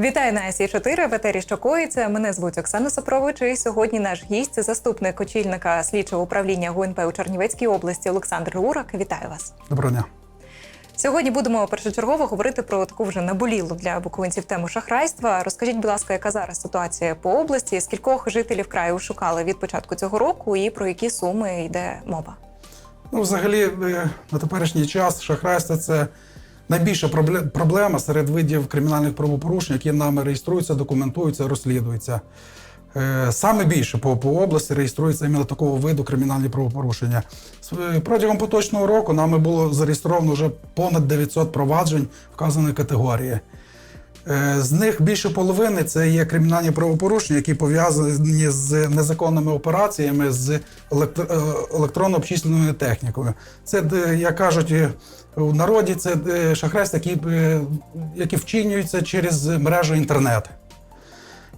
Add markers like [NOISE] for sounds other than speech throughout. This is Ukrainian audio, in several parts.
Вітаю на СІ 4 в етері «Що коїться?». Мене звуть Оксана Сопрович. І сьогодні наш гість це заступник очільника слідчого управління ГУНП у Чернівецькій області Олександр Урак. Вітаю вас. Доброго дня. Сьогодні будемо першочергово говорити про таку вже наболілу для буковинців тему шахрайства. Розкажіть, будь ласка, яка зараз ситуація по області? Скількох жителів краю шукали від початку цього року, і про які суми йде мова? Ну, взагалі, е, на теперішній час шахрайство це найбільша проблема серед видів кримінальних правопорушень, які нами реєструються, документуються, розслідуються. Е, Саме більше по, по області реєструється іменно такого виду кримінальні правопорушення. Е, Протягом поточного року нами було зареєстровано вже понад 900 проваджень вказаної категорії. Е, З них більше половини це є кримінальні правопорушення, які пов'язані з незаконними операціями з е, електронно-обчисленою технікою. Це, як кажуть е, у народі, це е, шахрайства, які, е, які вчинюються через мережу інтернет.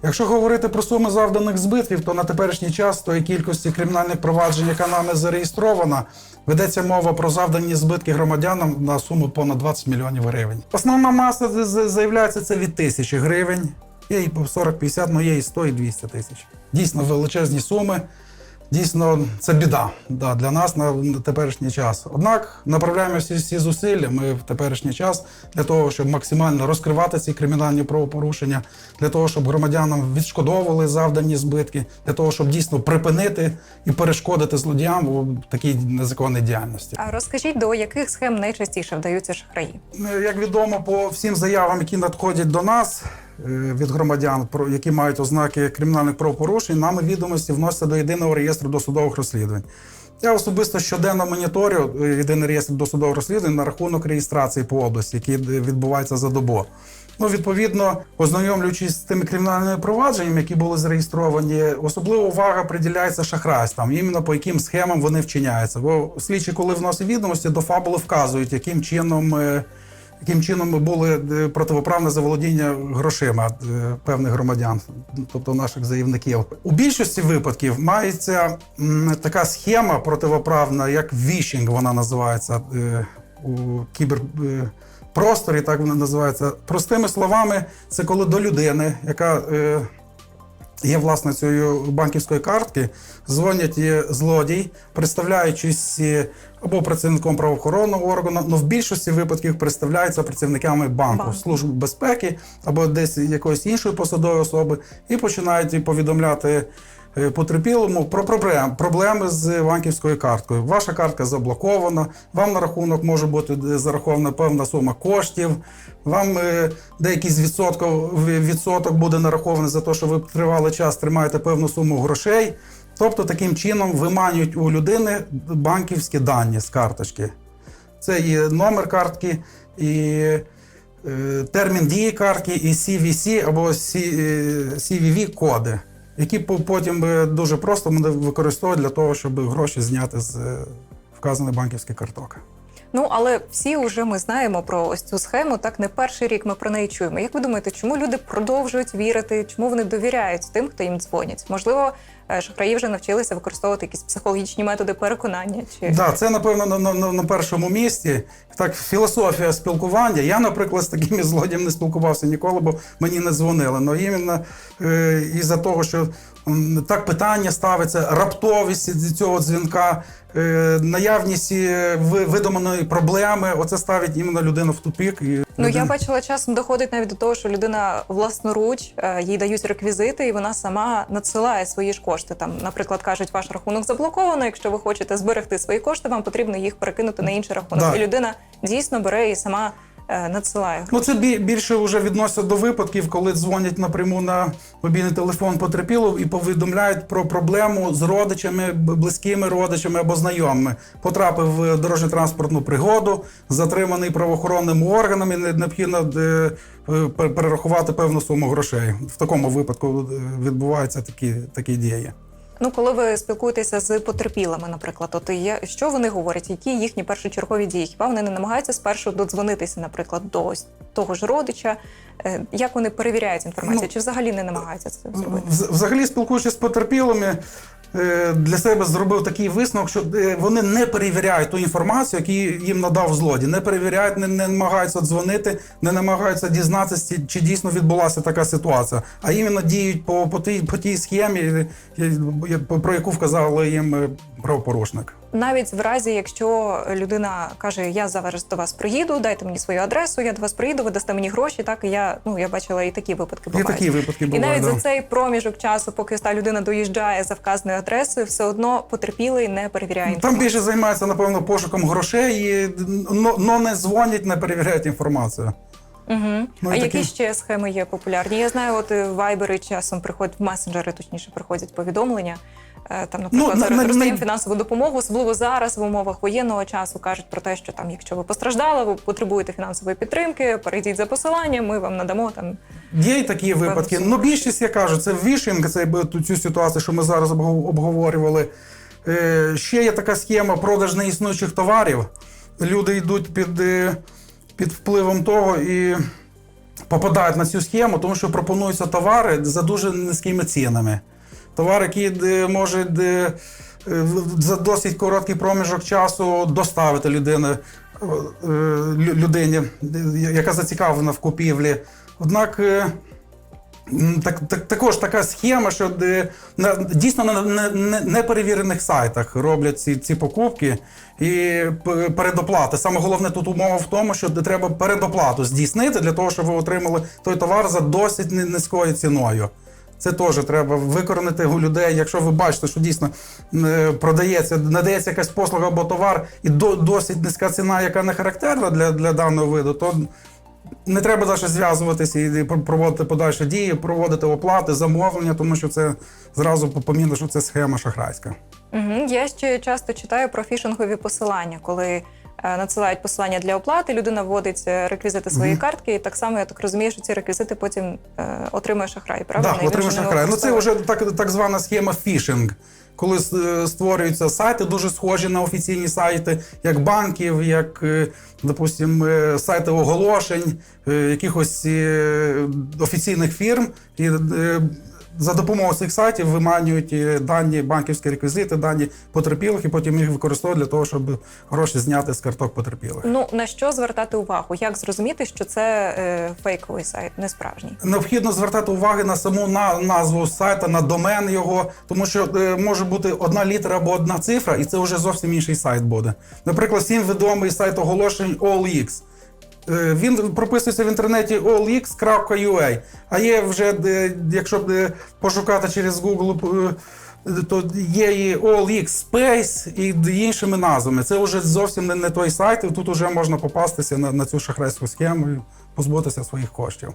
Якщо говорити про суми завданих збитків, то на теперішній час тої кількості кримінальних проваджень, яка нами зареєстрована, ведеться мова про завдані збитки громадянам на суму понад 20 мільйонів гривень. Основна маса заявляється це від тисячі гривень. Є і по 40-50, але є і 100, і 200 тисяч. Дійсно величезні суми. Дійсно, це біда да, для нас на теперішній час. Однак направляємо всі, всі зусилля ми в теперішній час для того, щоб максимально розкривати ці кримінальні правопорушення, для того, щоб громадянам відшкодовували завдані збитки, для того, щоб дійсно припинити і перешкодити злодіям у такій незаконній діяльності. А розкажіть, до яких схем найчастіше вдаються шахраї? Е, Як відомо по всім заявам, які надходять до нас від громадян, які мають ознаки кримінальних правопорушень, нами відомості вносяться до єдиного реєстру досудових розслідувань. Я особисто щоденно моніторю е, єдиний реєстр досудових розслідувань на рахунок реєстрації по області, які е, відбуваються за добу. Ну, відповідно, ознайомлюючись з тими кримінальними провадженнями, які були зареєстровані, особлива увага приділяється шахрайствам, іменно по яким схемам вони вчиняються. Бо слідчі, коли вносять відомості, до фабули вказують, яким чином. Яким чином були е, противоправне заволодіння грошима е, певних громадян, тобто наших заявників. У більшості випадків мається така схема противоправна, як вішінг, вона називається е, у кіберпросторі, так вона називається. Простими словами, це коли до людини, яка є власницею банківської картки, дзвонять злодій, представляючись е, або працівником правоохоронного органу, але в більшості випадків представляються працівниками банку, Банку. служби безпеки або десь якоїсь іншої посадової особи, і починають повідомляти. Е, Потерпілому про проблем, проблеми з банківською карткою. Ваша картка заблокована, вам на рахунок може бути е, зарахована певна сума коштів, вам е, деякий відсоток буде нарахований за те, що ви тривалий час тримаєте певну суму грошей. Тобто таким чином виманюють у людини банківські дані з карточки. Це і номер картки, і термін дії картки, і CVC або CVV коди, які по- потім би дуже просто використовують для того, щоб гроші зняти з вказаної банківської банківських карток. Ну але всі вже ми знаємо про ось цю схему. Так не перший рік ми про неї чуємо. Як ви думаєте, чому люди продовжують вірити? Чому вони довіряють тим, хто їм дзвонять? Можливо, е, шахраї вже навчилися використовувати якісь психологічні методи переконання? Чи Да, це напевно на, на, на- першому місці. Так, філософія спілкування. Я, наприклад, з такими [LAUGHS] злодіями не спілкувався ніколи, бо мені не дзвонили. Но іменно е, із-за того, що так питання ставиться, раптовість цього дзвінка, е, наявність е, видуманої проблеми, оце ставить іменно людину в тупік. І ну я бачила часом доходить навіть до того, що людина власноруч е, їй дають реквізити, і вона сама надсилає свої ж кошти. Там, наприклад, кажуть, ваш рахунок заблоковано. Якщо ви хочете зберегти свої кошти, вам потрібно їх перекинути на інший рахунок. Да. І людина дійсно бере і сама е, надсилає. Ну, це більше вже відноситься до випадків, коли дзвонять напряму на мобільний телефон потерпілого і повідомляють про проблему з родичами, близькими родичами або знайомими. Потрапив в дорожньо-транспортну пригоду, затриманий правоохоронними органами, необхідно е, пер- перерахувати певну суму грошей. В такому випадку е, відбуваються такі, такі дії. Ну, коли ви спілкуєтеся з потерпілими, наприклад, от є, що вони говорять, які їхні першочергові дії? Хіба вони не намагаються спершу додзвонитися, наприклад, до ось того ж родича, Як вони перевіряють інформацію? Ну, Чи взагалі не намагаються це зробити? Вз- Взагалі, спілкуючись з потерпілими, е, для себе зробив такий висновок, що е, вони не перевіряють ту інформацію, яку їм надав злодій. Не перевіряють, не, не намагаються дзвонити, не намагаються дізнатися, чи- дійсно відбулася така ситуація. А іменно діють по, по, тій, по тій схемі, е, е, про яку вказав їм е, правопорушник. Навіть в разі, якщо людина каже, я зараз до вас приїду, дайте мені свою адресу, я до вас приїду, ви дасте мені гроші. Так і я ну я бачила і такі випадки. І такі випадки І навіть да. за цей проміжок часу, поки та людина доїжджає за вказаною адресою, все одно потерпілий не перевіряє Там більше займаються, напевно, пошуком грошей, і, но, но не дзвонять, не перевіряють інформацію. Угу. Ну, а і які ще схеми є популярні? Я знаю, от вайбери часом приходять в месенджери, точніше приходять повідомлення. Е, Там, наприклад, Ну, зараз роздаємо фінансову допомогу, особливо зараз в умовах воєнного часу кажуть про те, що там, якщо ви постраждали, ви потребуєте фінансової підтримки, перейдіть за посиланням, ми вам надамо там. Є й такі випадки. Ну, більшість, я кажу, це вішінг, це цю ситуацію, що ми зараз обговорювали. Е, ще є така схема продаж неіснуючих товарів. Люди йдуть під, е, під впливом того і попадають на цю схему, тому що пропонуються товари за дуже низькими цінами. Товар, який е, може е, е, за досить короткий проміжок часу доставити людини, людині, яка зацікавлена в купівлі. Однак так, так, також така схема, що на, дійсно на не- не- неперевірених сайтах роблять ці, ці покупки і передоплати. Саме головне тут умова в тому, що треба передоплату здійснити для того, щоб ви отримали той товар за досить ни- низькою ціною. Це теж треба викоренити у людей. Якщо ви бачите, що дійсно е, продається, надається якась послуга або товар, і до, досить низька ціна, яка не характерна для, для даного виду, то не треба навіть зв'язуватися і проводити подальші дії, проводити оплати, замовлення, тому що це зразу помітно, що це схема шахрайська. Угу. Я ще часто читаю про фішингові посилання, коли надсилають посилання для оплати, людина вводить е, реквізити своєї картки, і так само я так розумію, що ці реквізити потім е, отримує шахрай. Правда? Так, отримуєш шахрай. Ну це вже так, так звана схема фішинг. Коли е, створюються сайти, дуже схожі на офіційні сайти, як банків, як, е, допустим, е, сайти оголошень, е, якихось е, офіційних фірм. І е, за допомогою цих сайтів виманюють е, дані банківські реквізити, дані потерпілих, і потім їх використовують для того, щоб гроші зняти з карток потерпілих. Ну на що звертати увагу? Як зрозуміти, що це е, фейковий сайт, не справжній? Необхідно звертати увагу на саму на, назву сайта, на домен його, тому що е, може бути одна літера або одна цифра, і це вже зовсім інший сайт буде. Наприклад, всім відомий сайт оголошень OLX. Е, Він прописується в інтернеті allx.ua, а є вже, е, якщо е, пошукати через Google, то є і OLX Space і іншими назвами. Це вже зовсім не, той сайт, і тут вже можна попастися на, на цю шахрайську схему і позбутися своїх коштів.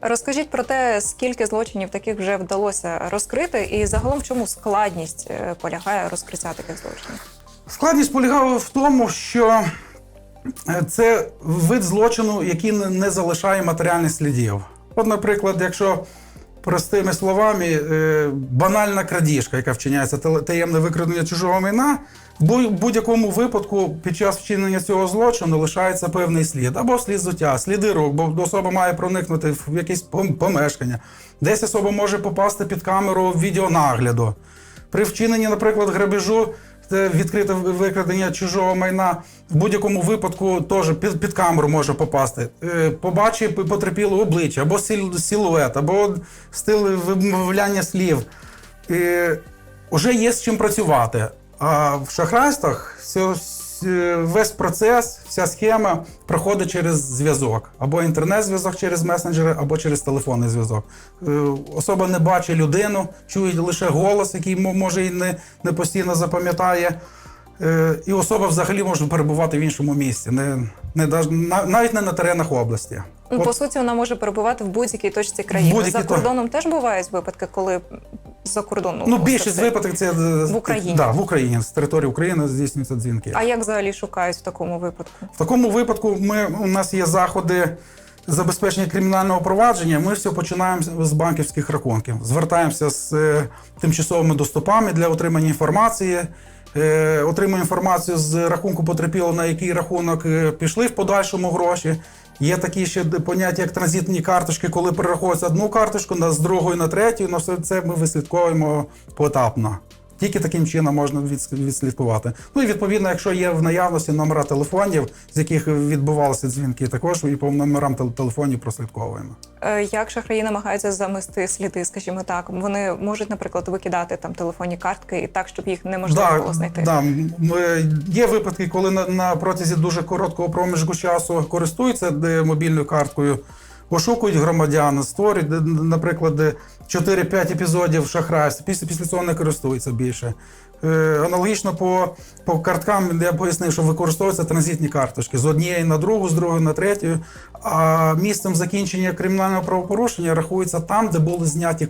Розкажіть про те, скільки злочинів таких вже вдалося розкрити, і загалом в чому складність полягає розкриття таких злочинів? Складність полягала в тому, що це вид злочину, який не- залишає матеріальних слідів. От, наприклад, якщо простими словами, е, банальна крадіжка, яка вчиняється, таємне викрадення чужого майна, в будь- будь-якому випадку під час вчинення цього злочину лишається певний слід. Або слід взуття, сліди рук, бо особа має проникнути в якесь помешкання. Десь особа може попасти під камеру відеонагляду. При вчиненні, наприклад, грабежу, це відкрите викрадення чужого майна, в будь-якому випадку теж під, під камеру може попасти. Е, Побачив потерпіло обличчя, або силует, або стиль вимовляння слів. Е, Уже є з чим працювати. А в шахрайствах все, весь процес, вся схема проходить через зв'язок. Або інтернет-зв'язок через месенджери, або через телефонний зв'язок. Е, Особа не бачить людину, чує лише голос, який може і не, не постійно запам'ятає. Е, І особа взагалі може перебувати в іншому місці, не, не, навіть не на теренах області. Ну, От по суті, вона може перебувати в будь-якій точці країни. будь-якій За то- кордоном теж бувають випадки, коли за кордону Ну, більшість випадків це е, В Україні. Да, в Україні з території України здійснюються дзвінки. А як взагалі шукають в такому випадку? В такому випадку ми, у нас є заходи забезпечення кримінального провадження. Ми все починаємо з банківських рахунків. Звертаємося з е, тимчасовими доступами для отримання інформації. Е, отримує інформацію з рахунку потерпілого, на який рахунок е, пішли в подальшому гроші. Є такі ще поняття, як транзитні карточки, коли перераховується одну карточку, на з другої на третю. На все це ми вислідковуємо поетапно. Тільки таким чином можна відс- відслідкувати. Ну і відповідно, якщо є в наявності номера телефонів, з яких відбувалися дзвінки, також і по номерам тел- телефонів прослідковуємо. Е, Як шахраї намагаються замести сліди, скажімо так, вони можуть, наприклад, викидати там телефонні картки і так, щоб їх неможливо було знайти. Да, е, є випадки, коли на, на протязі дуже короткого проміжку часу користуються мобільною карткою, ошукують громадян, створюють, наприклад, 4-5 епізодів шахрайства, після, після цього не користуються більше. Е, аналогічно по, по карткам я пояснив, що використовуються транзитні карточки з однієї на другу, з другої на третю. А місцем закінчення кримінального правопорушення рахується там, де були зняті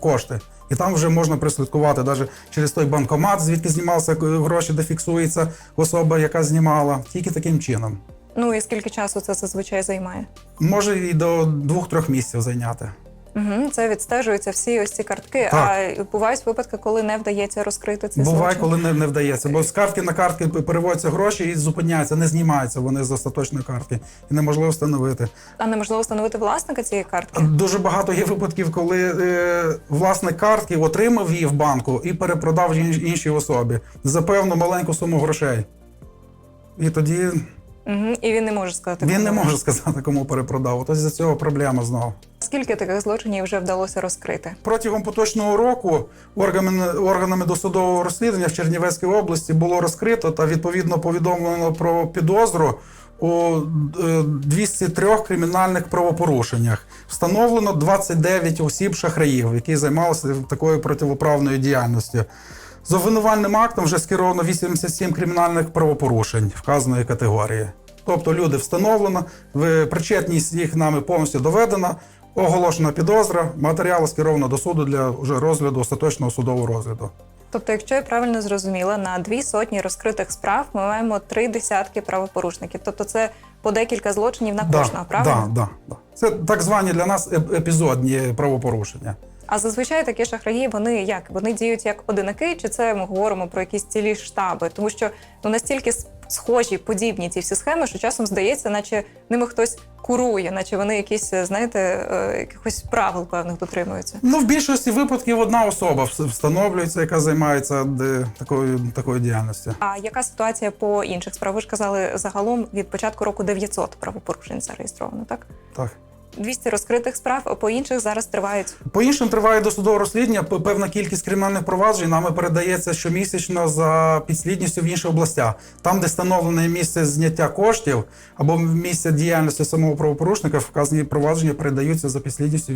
кошти. І там вже можна прослідкувати навіть через той банкомат, звідки знімалися е, гроші, де фіксується особа, яка знімала. Тільки таким чином. Ну і скільки часу це зазвичай займає? Може і до двох-трьох місяців зайняти. Угу, це відстежуються всі ось ці картки. Так. А бувають випадки, коли не вдається розкрити цей Буває, злочин? коли не, не вдається. Бо з картки на картки переводяться гроші і зупиняються, не знімаються вони з остаточної картки. І неможливо встановити. А неможливо встановити власника цієї картки? Дуже багато є випадків, коли е, власник картки отримав її в банку і перепродав іншій особі за певну маленьку суму грошей. І тоді Угу, і він не може сказати. він не може сказати, кому перепродав. От Ось за цього проблема знову. Скільки таких злочинів вже вдалося розкрити? Протягом поточного року органами, органами досудового розслідування в Чернівецькій області було розкрито та відповідно повідомлено про підозру у е, 203 кримінальних правопорушеннях. Встановлено 29 осіб шахраїв, які займалися такою противоправною діяльністю. З обвинувальним актом вже скеровано 87 кримінальних правопорушень вказаної категорії. Тобто люди встановлено, причетність їх нами повністю доведена, оголошена підозра, матеріали скеровано до суду для вже розгляду остаточного судового розгляду. Тобто, якщо я правильно зрозуміла, на дві сотні розкритих справ ми маємо три десятки правопорушників. Тобто, це по декілька злочинів на кожного, правильно? Да, да, да. Це так звані для нас епізодні правопорушення. А зазвичай такі шахраї вони як? Вони діють як одинаки, чи це ми говоримо про якісь цілі штаби? Тому що ну настільки схожі, подібні ці всі схеми, що часом здається, наче ними хтось курує, наче вони якісь, знаєте, е, якихось правил певних дотримуються. Ну, в більшості випадків одна особа встановлюється, яка займається де, такою, такою діяльністю. А яка ситуація по інших справах? Ви ж казали, загалом від початку року 900 правопорушень зареєстровано, так? Так. 200 розкритих справ, а по інших зараз тривають. По іншим триває досудове розслідування. Певна кількість кримінальних проваджень нами передається щомісячно за підслідністю в інші областя. Там, де встановлене місце зняття коштів або місце діяльності самого правопорушника, вказані провадження передаються за підслідністю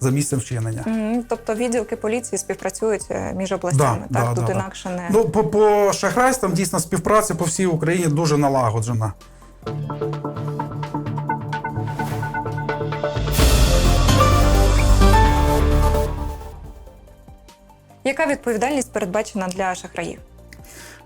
за місцем вчинення. Мгм. Тобто відділки поліції співпрацюють е, між областями, Да, так? да, Тут да, да. інакше не. Ну, по, по шахрайствам дійсно співпраця по всій Україні дуже налагоджена. Яка відповідальність передбачена для шахраїв?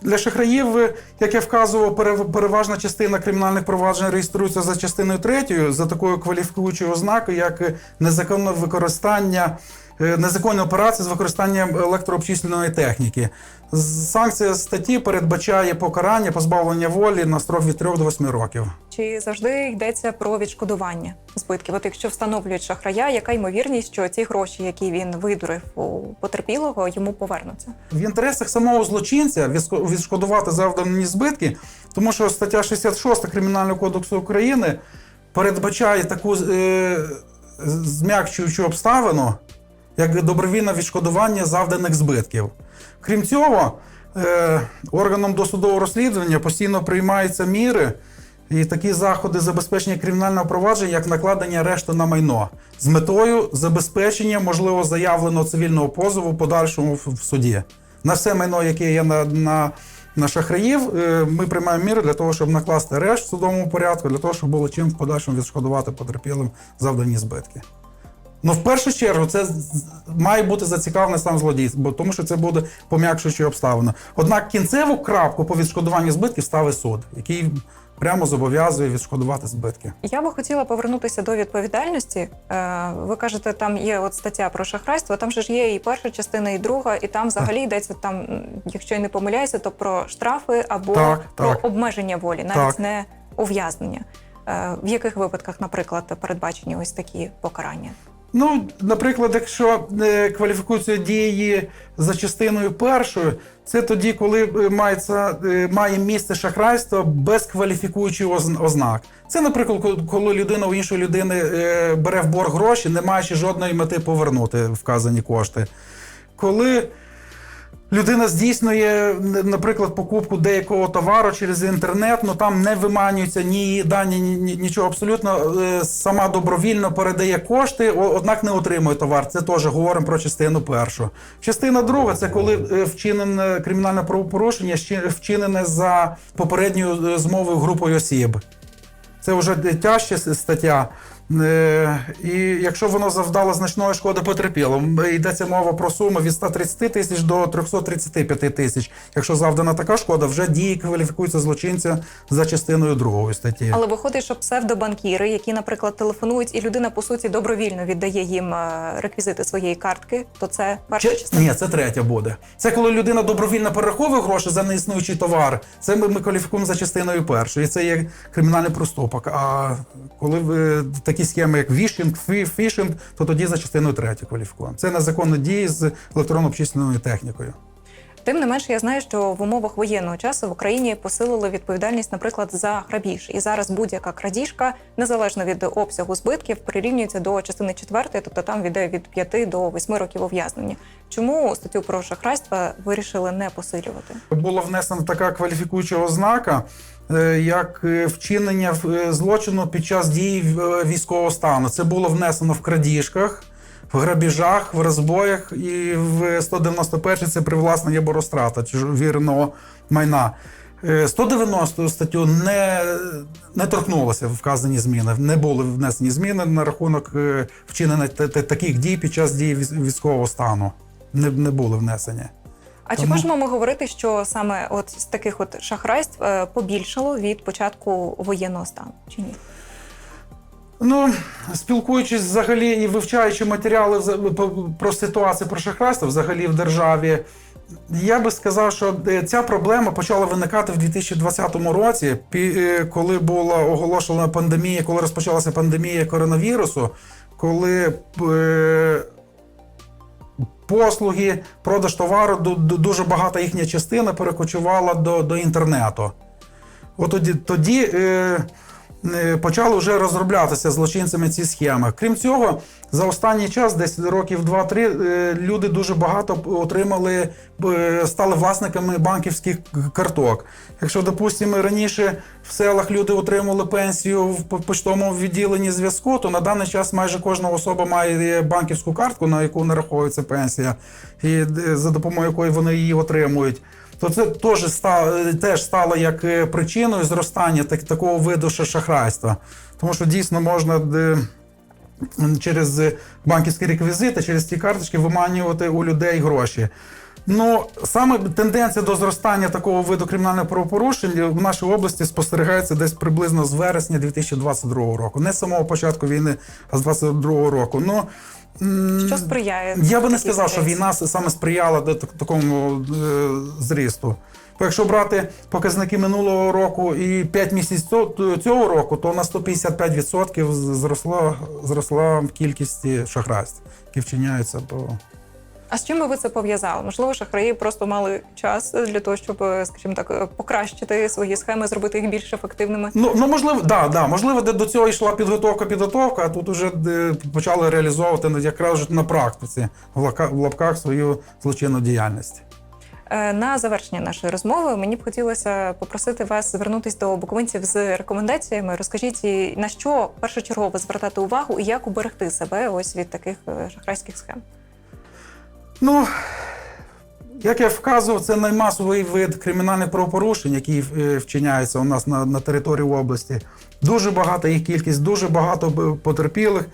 Для шахраїв, як я вказував, пере- переважна частина кримінальних проваджень реєструється за частиною третьою, за такою кваліфікуючою ознакою, як незаконне використання, незаконні операції з використанням електрообчислювальної техніки. Санкція статті передбачає покарання позбавлення волі на строк від 3 до 8 років. Чи завжди йдеться про відшкодування збитків? От якщо встановлюють шахрая, яка ймовірність, що ці гроші, які він видурив у потерпілого, йому повернуться? В інтересах самого злочинця відшкодувати завдані збитки, тому що стаття 66 Кримінального кодексу України передбачає таку е, змягчуючу обставину, як добровільне відшкодування завданих збитків. Крім цього, е, органом досудового розслідування постійно приймаються міри і такі заходи забезпечення кримінального провадження, як накладення арешту на майно, з метою забезпечення можливо заявленого цивільного позову в подальшому в суді. На все майно, яке є на, на, на шахраїв, е, ми приймаємо міри для того, щоб накласти арешт в судовому порядку, для того, щоб було чим в подальшому відшкодувати потерпілим завдані збитки. Ну, в першу чергу, це має бути зацікавлений сам злодій, бо тому що це буде пом'якшуючи обставина. Однак кінцеву крапку по відшкодуванню збитків ставить суд, який прямо зобов'язує відшкодувати збитки. Я би хотіла повернутися до відповідальності. Е, Ви кажете, там є от стаття про шахрайство. Там же ж є і перша частина, і друга, і там взагалі йдеться там, якщо я не помиляюся, то про штрафи або Так, про так. обмеження волі, навіть Так. не ув'язнення. Е, В яких випадках, наприклад, передбачені ось такі покарання? Ну, наприклад, якщо е, кваліфікуються дії за частиною першою, це тоді, коли е, мається, е, має місце шахрайство без кваліфікуючих озн- ознак. Це, наприклад, коли людина у іншої людини бере в борг гроші, не маючи жодної мети повернути вказані кошти. Коли Людина здійснює, наприклад, покупку деякого товару через інтернет, ну там не виманюються ні її дані, ні, ні- нічого абсолютно. Е, Сама добровільно передає кошти, однак не отримує товар. Це теж говоримо про частину першу. Частина друга це коли е, вчинене кримінальне правопорушення, вчинене за попередньою е, змовою групою осіб. Це вже тяжча стаття. Е, І якщо воно завдало значної шкоди потерпілим, йдеться мова про суму від 130 тисяч до 335 тисяч. Якщо завдана така шкода, вже дії кваліфікуються злочинця за частиною другої статті. Але виходить, що псевдобанкіри, які, наприклад, телефонують, і людина по суті добровільно віддає їм е, реквізити своєї картки, то це перша Чи- частина. Ні, це третя буде. Це коли людина добровільно перераховує гроші за неіснуючий товар. Це ми, ми кваліфікуємо за частиною першої. Це є кримінальний проступок. А коли ви такі схеми, як вішінг, фішинг, то тоді за частиною третьої кваліфікуємо. Це незаконні дії з електронно-обчисленою технікою. Тим не менше, я знаю, що в умовах воєнного часу в Україні посилили відповідальність, наприклад, за грабіж. І зараз будь-яка крадіжка, незалежно від обсягу збитків, прирівнюється до частини 4, тобто там йде від 5 до 8 років ув'язнення. Чому статтю про шахрайство вирішили не посилювати? Була внесена така кваліфікуюча ознака, як е, вчинення е, злочину під час дії е, військового стану. Це було внесено в крадіжках, в грабіжах, в розбоях і в 191 це привласнення або розтрата чужо- віреного майна. Е, 190 статтю не, не торкнулося вказані зміни. Не були внесені зміни на рахунок е, вчинення та- та- таких дій під час дії військового стану. Не, не були внесені. А чи можемо ми говорити, що саме от з таких от шахрайств е, побільшало від початку воєнного стану? Чи ні? Ну, спілкуючись взагалі і вивчаючи матеріали про ситуацію про шахрайство взагалі в державі, я би сказав, що е, ця проблема почала виникати в 2020 році, е, коли була оголошена пандемія, коли розпочалася пандемія коронавірусу, коли послуги, продаж товару, ду- ду- дуже багата їхня частина перекочувала до, до інтернету. От тоді, тоді е, почали вже розроблятися злочинцями ці схеми. Крім цього, за останній час, десь років 2-3, е, люди дуже багато отримали, е, стали власниками банківських карток. Якщо, допустимо, раніше в селах люди отримували пенсію в по- поштовому відділенні зв'язку, то на даний час майже кожна особа має банківську картку, на яку нараховується пенсія, і е, за допомогою якої вони її отримують то це теж стало, теж стало як е, причиною зростання так, такого виду ша- шахрайства. Тому що дійсно можна е, через банківські реквізити, через ті карточки виманювати у людей гроші. Ну, саме тенденція до зростання такого виду кримінальних правопорушень в нашій області спостерігається десь приблизно з вересня 2022 року. Не з самого початку війни, а з 2022 року. Ну, Що сприяє? я би не сказав, що війна саме сприяла до такому е, зрісту. Якщо брати показники минулого року і 5 місяців цього- цього року, то на 155% зросла, зросла кількість шахрайств, які вчиняються по. А з чим би ви це пов'язали? Можливо, шахраї просто мали час для того, щоб, е, скажімо так, е, покращити свої схеми, зробити їх більш ефективними. Ну, ну можливо, да, да, можливо, де до цього йшла підготовка, підготовка, а тут вже е, почали реалізовувати якраз на практиці в лапках свою злочинну діяльність. На завершення нашої розмови мені б хотілося попросити вас звернутися до буковинців з рекомендаціями. Розкажіть, на що першочергово звертати увагу і як уберегти себе ось від таких шахрайських схем. Ну, як я вказував, це наймасовий вид кримінальних правопорушень, які е, вчиняються у нас на, на території області. Дуже багата їх кількість, дуже багато потерпілих.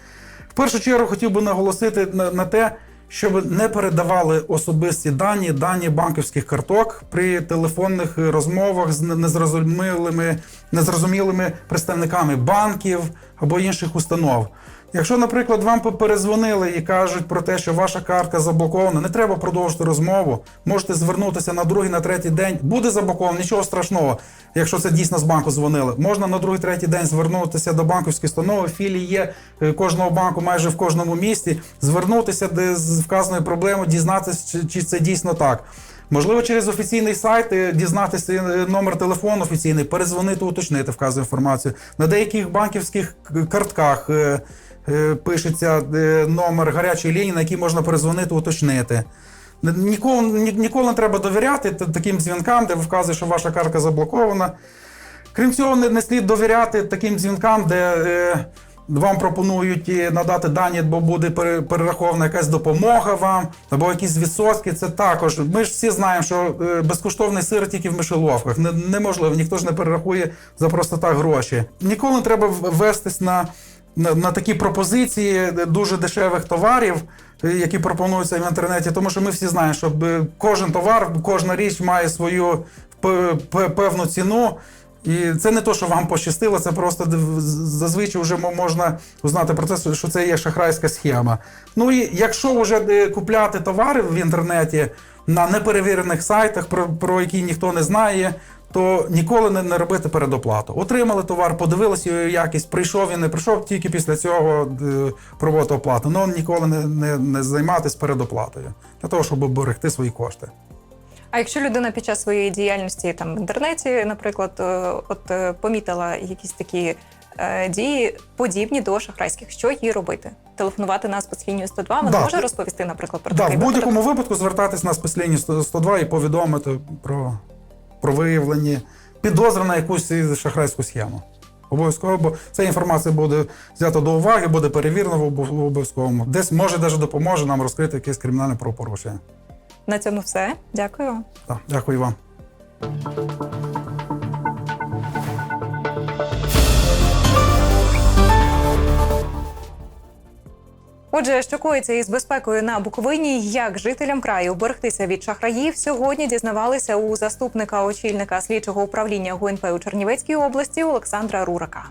В першу чергу хотів би наголосити на, на те, щоб не передавали особисті дані, дані банківських карток при телефонних розмовах з незрозумілими, незрозумілими представниками банків або інших установ. Якщо, наприклад, вам перезвонили і кажуть про те, що ваша картка заблокована, не треба продовжити розмову. Можете звернутися на другий, на третій день. Буде заблоковано, нічого страшного. Якщо це дійсно з банку дзвонили, можна на другий, третій день звернутися до банківської установи. Філії є е, кожного банку майже в кожному місті. Звернутися де з вказаною проблемою, дізнатися, чи, це дійсно так. Можливо, через офіційний сайт е, дізнатися е, номер телефону офіційний, перезвонити, уточнити вказану інформацію. На деяких банківських картках пишеться е, номер гарячої лінії, на який можна перезвонити, уточнити. Ніколи, ні- ніколи не треба довіряти таким дзвінкам, де вказує, що ваша картка заблокована. Крім цього, не, слід довіряти таким дзвінкам, де е, вам пропонують е, надати дані, бо буде перерахована якась допомога вам, або якісь відсотки. Це також. Ми ж всі знаємо, що е, безкоштовний сир тільки в мишеловках. Не, неможливо, ніхто ж не перерахує за просто так гроші. Ніколи не треба вестись на, на, на такі пропозиції дуже дешевих товарів. Які пропонуються в інтернеті, тому що ми всі знаємо, що кожен товар, кожна річ має свою певну ціну. І це не то, що вам пощастило, це просто зазвичай вже можна узнати про те, що це є шахрайська схема. Ну і якщо вже е, купляти товари в інтернеті на неперевірених сайтах, про, про які ніхто не знає, то ніколи не, не робити передоплату. Отримали товар, подивилися його якість, прийшов він не прийшов, тільки після цього е, проводити оплату. Ну ніколи не, не, не займатися передоплатою для того, щоб берегти свої кошти. А якщо людина під час своєї діяльності там в інтернеті, наприклад, е, от е, помітила якісь такі е, дії, подібні до шахрайських, що їй робити? Телефонувати на спецлінію 102? Вона Да. може розповісти, наприклад, про Да, такий в будь-якому випадку звертатись на спецлінію 102 і повідомити про, про виявлені підозри на якусь шахрайську схему. Обов'язково, бо ця інформація буде взята до уваги, буде перевірена в обов'язковому. Десь може навіть допоможе нам розкрити якесь кримінальне правопорушення. На цьому все. Дякую. Так, дякую вам. Отже, що коїться із безпекою на Буковині, як жителям краю берегтися від шахраїв, сьогодні дізнавалися у заступника очільника слідчого управління ГУНП у Чернівецькій області Олександра Рурака.